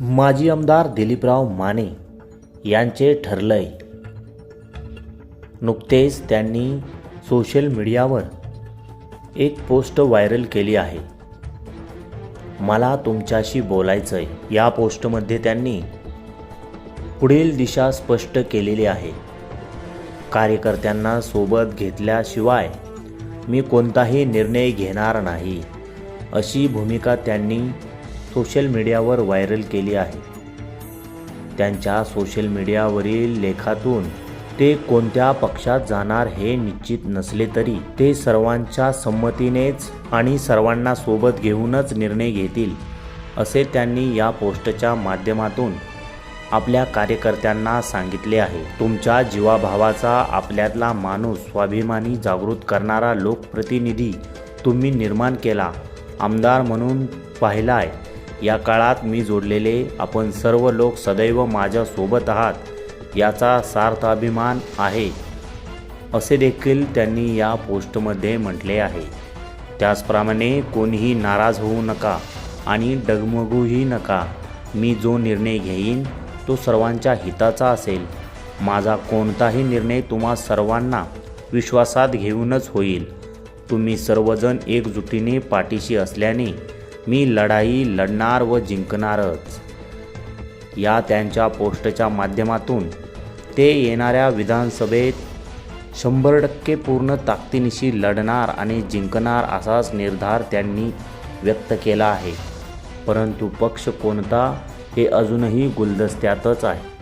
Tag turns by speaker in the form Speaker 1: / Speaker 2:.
Speaker 1: माजी आमदार दिलीपराव माने यांचे ठरलंय. नुकतेच त्यांनी सोशल मीडियावर एक पोस्ट व्हायरल केली आहे. मला तुमच्याशी बोलायचं आहे या पोस्टमध्ये त्यांनी पुढील दिशा स्पष्ट केलेली आहे. कार्यकर्त्यांना सोबत घेतल्याशिवाय मी कोणताही निर्णय घेणार नाही अशी भूमिका त्यांनी सोशल मीडियावर व्हायरल केली आहे. त्यांच्या सोशल मीडियावरील लेखातून ते कोणत्या पक्षात जाणार हे निश्चित नसले तरी ते सर्वांच्या संमतीनेच आणि सर्वांना सोबत घेऊनच निर्णय घेतील असे त्यांनी या पोस्टच्या माध्यमातून आपल्या कार्यकर्त्यांना सांगितले आहे. तुमच्या जीवाभावाचा आपल्यातला माणूस स्वाभिमानी जागृत करणारा लोकप्रतिनिधी तुम्ही निर्माण केला आमदार म्हणून पाहिलाय. या काळात मी जोडलेले आपण सर्व लोक सदैव माझ्यासोबत आहात याचा सार्थ अभिमान आहे असे देखील त्यांनी या पोस्टमध्ये म्हटले आहे. त्याचप्रमाणे कोणीही नाराज होऊ नका आणि डगमगूही नका. मी जो निर्णय घेईन तो सर्वांच्या हिताचा असेल. माझा कोणताही निर्णय तुम्हा सर्वांना विश्वासात घेऊनच होईल. तुम्ही सर्वजण एकजुटीने पाठीशी असल्याने मी लढाई लढणार व जिंकणारच. या त्यांच्या पोस्टच्या माध्यमातून ते येणाऱ्या विधानसभेत शंभर टक्के पूर्ण ताकदीनिशी लढणार आणि जिंकणार असाच निर्धार त्यांनी व्यक्त केला आहे. परंतु पक्ष कोणता हे अजूनही गुलदस्त्यातच आहे.